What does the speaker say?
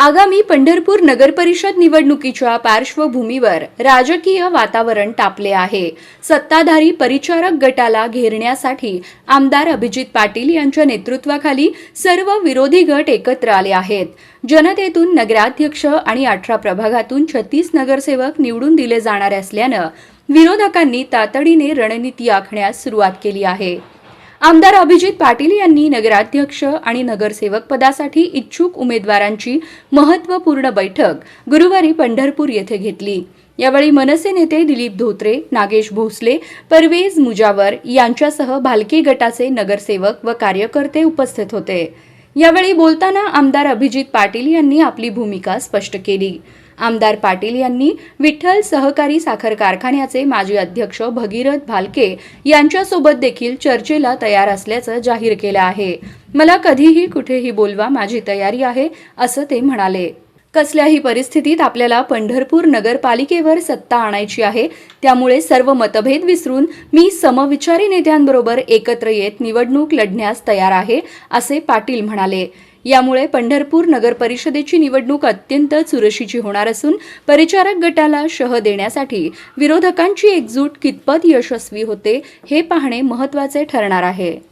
आगामी पंढरपूर नगरपरिषद निवडणुकीच्या पार्श्वभूमीवर राजकीय वातावरण तापले आहे. सत्ताधारी परिचारक गटाला घेरण्यासाठी आमदार अभिजित पाटील यांच्या नेतृत्वाखाली सर्व विरोधी गट एकत्र आले आहेत. जनतेतून नगराध्यक्ष आणि अठरा प्रभागातून छत्तीस नगरसेवक निवडून दिले जाणार असल्यानं विरोधकांनी तातडीने रणनीती आखण्यास सुरुवात केली आहे. आमदार अभिजित पाटील यांनी नगराध्यक्ष आणि नगरसेवक पदासाठी इच्छुक उमेदवारांची महत्त्वपूर्ण बैठक गुरुवारी पंढरपूर येथे घेतली. यावेळी मनसे नेते दिलीप धोत्रे नागेश भोसले परवेज मुजावर यांच्यासह भालकी गटाचे नगरसेवक व कार्यकर्ते उपस्थित होते. यावेळी बोलताना आमदार अभिजित पाटील यांनी आपली भूमिका स्पष्ट केली. आमदार पाटील यांनी विठ्ठल सहकारी साखर कारखान्याचे माजी अध्यक्ष भगीरथ भालके यांच्यासोबत देखील चर्चेला तयार असल्याचं जाहीर केलं आहे. मला कधीही कुठेही बोलवा माझी तयारी आहे असं ते म्हणाले. कसल्याही परिस्थितीत आपल्याला पंढरपूर नगरपालिकेवर सत्ता आणायची आहे. त्यामुळे सर्व मतभेद विसरून मी समविचारी नेत्यांबरोबर एकत्र येत निवडणूक लढण्यास तयार आहे असे पाटील म्हणाले. यामुळे पंढरपूर नगर परिषदेची निवडणूक अत्यंत चुरशीची होणार असून परिचारक गटाला शह देण्यासाठी विरोधकांची एकजूट कितपत यशस्वी होते हे पाहणे महत्त्वाचे ठरणार आहे.